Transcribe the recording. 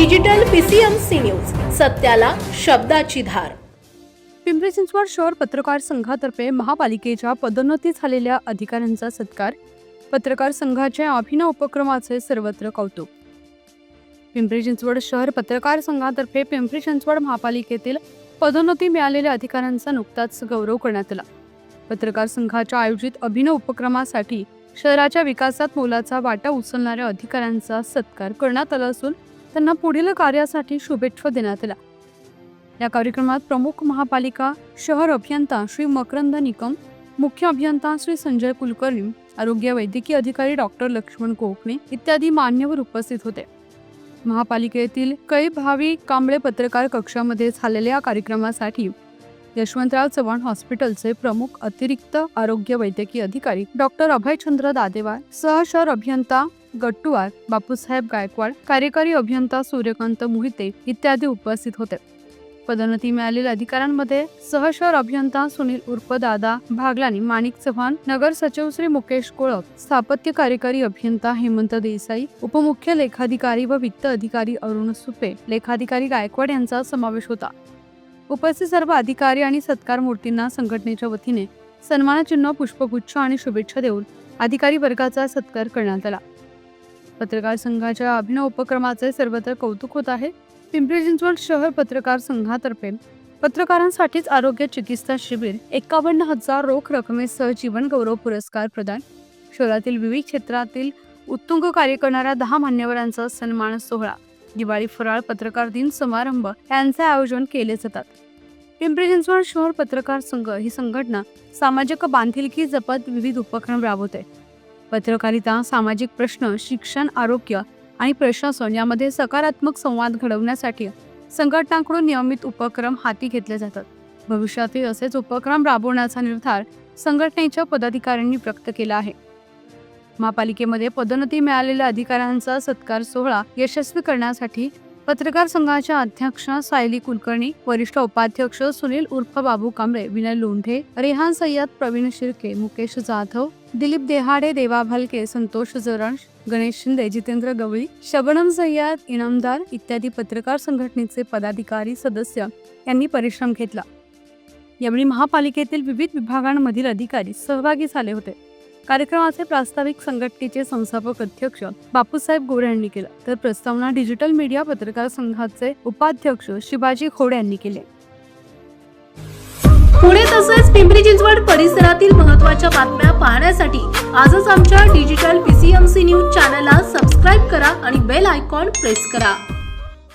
Digital PCMC news सत्याला शब्दाची धार. पिंपरी चिंचवड शहर पत्रकार संघातर्फे महापालिकेच्या पदोन्नती झालेल्या अधिकाऱ्यांचा सत्कार पत्रकार संघाच्या अभिनव उपक्रमाचे सर्वत्र कौतुक. पिंपरी चिंचवड शहर पत्रकार संघातर्फे पिंपरी चिंचवड महापालिकेतील पदोन्नती मिळालेल्या अधिकाऱ्यांचा नुकताच गौरव करण्यात आला. पत्रकार संघाच्या आयोजित अभिनव उपक्रमासाठी शहराच्या विकासात मोलाचा वाटा उचलणाऱ्या अधिकाऱ्यांचा सत्कार करण्यात आला असून त्यांना पुढील कार्यासाठी शुभेच्छा देण्यात आल्या. या कार्यक्रमात प्रमुख महापालिका शहर अभियंता श्री मकरंद निकम मुख्य अभियंता श्री संजय कुलकर्णी आरोग्य वैद्यकीय अधिकारी डॉक्टर लक्ष्मण कोकणे इत्यादी मान्यवर उपस्थित होते. महापालिकेतील कै भावी कांबळे पत्रकार कक्षामध्ये झालेल्या या कार्यक्रमासाठी यशवंतराव चव्हाण हॉस्पिटलचे प्रमुख अतिरिक्त आरोग्य वैद्यकीय अधिकारी डॉक्टर अभयचंद्र दादेवार सहशहर अभियंता गट्टुवार बापूसाहेब गायकवाड कार्यकारी अभियंता सूर्यकांत मोहिते इत्यादी उपस्थित होते. पदोन्नती मिळालेल्या अधिकाऱ्यांमध्ये सहशहर अभियंता सुनील उर्फ दादा भागलानी माणिक चव्हाण नगर सचिव श्री मुकेश कोळप स्थापत्य कार्यकारी अभियंता हेमंत देसाई उपमुख्य लेखाधिकारी व वित्त अधिकारी अरुण सुपे लेखाधिकारी गायकवाड यांचा समावेश होता. उपस्थित सर्व अधिकारी आणि सत्कार मूर्तींना संघटनेच्या वतीने सन्मानचिन्ह पुष्पगुच्छ आणि शुभेच्छा देऊन अधिकारी वर्गाचा सत्कार करण्यात आला. पत्रकार संघाच्या अभिनव उपक्रमाचे सर्वत्र कौतुक होत आहे. पिंपरी चिंचवड शहर पत्रकार संघातर्फे पत्रकारांसाठीच आरोग्य चिकित्सा शिबिर एकावन्न हजार रोख रकमेसह जीवन गौरव पुरस्कार प्रदान. शहरातील विविध क्षेत्रातील उत्तुंग कार्य करणाऱ्या दहा मान्यवरांचा सन्मान सोहळा दिवाळी फराळ पत्रकार दिन समारंभ यांचे आयोजन केले जातात. पिंपरी चिंचवड शहर पत्रकार संघ ही संघटना सामाजिक बांधिलकी जपत विविध उपक्रम राबवते. पत्रकारिता सामाजिक प्रश्न शिक्षण आरोग्य आणि प्रशासन यामध्ये सकारात्मक संवाद घडवण्यासाठी संघटनांकडून नियमित उपक्रम हाती घेतले जातात. भविष्यातील असेच उपक्रम राबवण्याचा निर्धार संघटनेच्या पदाधिकाऱ्यांनी व्यक्त केला आहे. महापालिकेमध्ये पदोन्नती मिळालेल्या अधिकाऱ्यांचा सत्कार सोहळा यशस्वी करण्यासाठी पत्रकार संघाच्या अध्यक्षा सायली कुलकर्णी वरिष्ठ उपाध्यक्ष सुनील उर्फ बाबू कांबळे विनय लोंढे रेहान सय्यद प्रवीण शिर्के मुकेश जाधव दिलीप देहाडे देवा भालके संतोष जरंश गणेश शिंदे जितेंद्र गवळी शबनम सय्यद इनामदार इत्यादी पत्रकार संघटनेचे पदाधिकारी सदस्य यांनी परिश्रम घेतला. यावेळी महापालिकेतील विविध विभागांमधील अधिकारी सहभागी झाले होते. कार्यक्रमाचे प्रास्ताविक संघटनेचे संस्थापक अध्यक्ष बापूसाहेब गोरे यांनी केलं. तर प्रस्तावना डिजिटल मीडिया पत्रकार संघाचे उपाध्यक्ष शिवाजी खोडे यांनी केले. पुणे तसेच पिंपरी चिंचवड परिसरातील महत्त्वाच्या बातम्या पाहण्यासाठी आजच आमच्या डिजिटल पीसीएमसी न्यूज चॅनलला सबस्क्राईब करा आणि बेल आयकॉन प्रेस करा.